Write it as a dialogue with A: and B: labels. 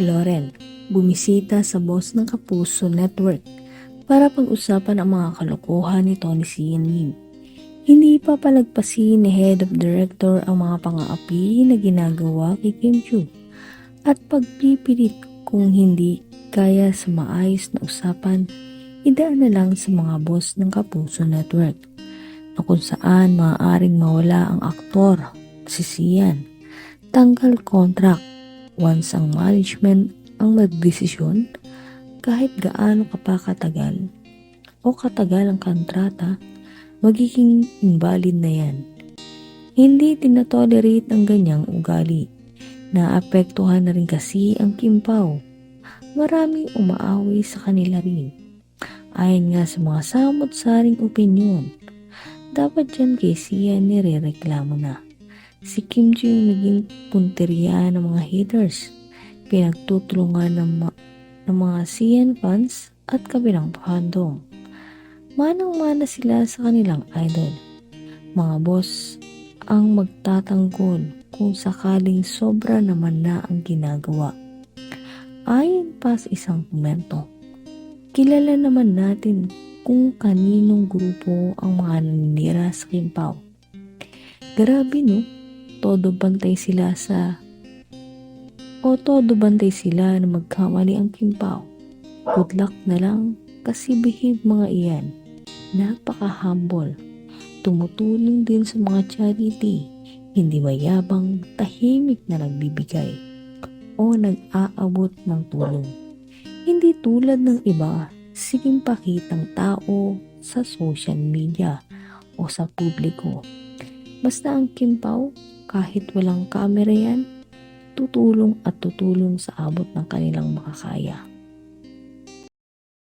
A: Loren bumisita sa boss ng Kapuso Network para pag-usapan ang mga kalokohan ni Tony Sian Lim. Hindi ni Head of Director ang mga pang-aapi na ginagawa kay Kim Chu at pagpipilit kung hindi kaya sa maayos na usapan, idaan na lang sa mga boss ng Kapuso Network na kung saan maaaring mawala ang aktor, si Sian, tanggal contract once ang management ang magdesisyon kahit gaano ka pa katagal o katagal ang kontrata, magiging invalid na yan. Hindi tinatolerate ang ganyang ugali. Naapektuhan na rin kasi ang Kimpaw. Maraming umaaway sa kanila rin. Ayon nga sa mga samot-saring opinyon, dapat dyan kay Sian nirereklamo na. Si Kim Joo yung naging punteriya ng mga haters. Pinagtutulungan ng, ma- ng mga Sian fans at kabilang fandom. Manang-mana sila sa kanilang idol. Mga boss ang magtatanggol kung sakaling sobra naman na ang ginagawa. Ayon pa sa isang komento, kilala naman natin kung kaninong grupo ang mga naninira sa Kimpaw. Grabe no, todo bantay sila sa o todo bantay sila na magkamali ang Kimpaw. Good luck na lang kasi behave mga iyan. Napaka-humble. Tumutulong din sa mga charity. Hindi mayabang, tahimik na nagbibigay o nag-aabot ng tulong. Hindi tulad ng iba, siging pakitang tao sa social media o sa publiko. Basta ang kimpaw, kahit walang camera yan, tutulong at tutulong sa abot ng kanilang makakaya.